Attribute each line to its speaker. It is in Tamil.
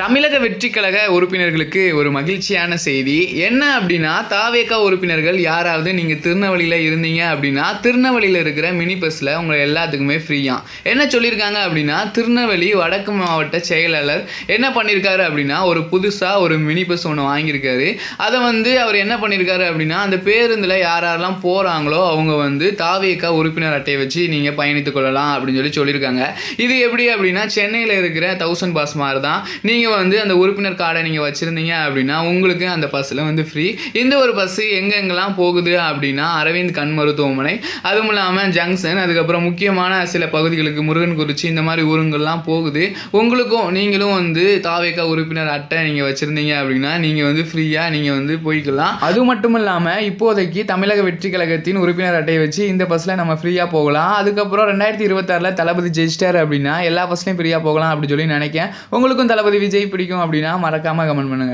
Speaker 1: தமிழக வெற்றி கழக உறுப்பினர்களுக்கு ஒரு மகிழ்ச்சியான செய்தி. என்ன அப்படின்னா தாவேக்கா உறுப்பினர்கள் யாராவது நீங்கள் திருநெல்வேலியில் இருந்தீங்க அப்படின்னா திருநெல்வேலியில் இருக்கிற மினி பஸ்ஸில் உங்களை எல்லாத்துக்குமே ஃப்ரீயாக என்ன சொல்லியிருக்காங்க அப்படின்னா திருநெல்வேலி வடக்கு மாவட்ட செயலாளர் என்ன பண்ணியிருக்காரு அப்படின்னா ஒரு புதுசாக ஒரு மினி பஸ் ஒன்று வாங்கியிருக்காரு. அதை வந்து அவர் என்ன பண்ணியிருக்காரு அப்படின்னா அந்த பேருந்தில் யார் யாரெல்லாம் போகிறாங்களோ அவங்க வந்து தாவேக்கா உறுப்பினர் அட்டையை வச்சு நீங்கள் பயணித்துக் கொள்ளலாம் அப்படின்னு சொல்லி சொல்லியிருக்காங்க. இது எப்படி அப்படின்னா சென்னையில் இருக்கிற தௌசண்ட் பாஸ் மாதிரி தான் நீங்கள் வந்து அந்த உறுப்பினர் கார்டை நீங்கள் வச்சுருந்தீங்க அப்படின்னா உங்களுக்கு அந்த பஸ்ஸில் வந்து ஃப்ரீ இந்த ஒரு பஸ்ஸு எங்கெங்கெல்லாம் போகுது அப்படின்னா அரவிந்த் கண் மருத்துவமனை அதுவும் இல்லாமல் ஜங்ஷன் அதுக்கப்புறம் முக்கியமான சில பகுதிகளுக்கு முருகன்குறிச்சி இந்த மாதிரி ஊருங்கள்லாம் போகுது. உங்களுக்கும் நீங்களும் வந்து தாவேக்கா உறுப்பினர் அட்டை நீங்கள் வச்சுருந்தீங்க அப்படின்னா நீங்கள் வந்து ஃப்ரீயாக நீங்கள் வந்து போய்க்கலாம். அது மட்டும் இல்லாமல் இப்போதைக்கு தமிழக வெற்றி கழகத்தின் உறுப்பினர் அட்டையை வச்சு இந்த பஸ்ஸில் நம்ம ஃப்ரீயாக போகலாம். அதுக்கப்புறம் ரெண்டாயிரத்தி இருபத்தாறில் தளபதி ஜெயிச்சிட்டார் அப்படின்னா எல்லா பஸ்லையும் ஃப்ரீயாக போகலாம் அப்படின்னு சொல்லி நினைக்கிறேன். உங்களுக்கும் தளபதி விஜய் பிடிக்கும் அப்படின்னா மறக்காமல் கமெண்ட் பண்ணுங்கள்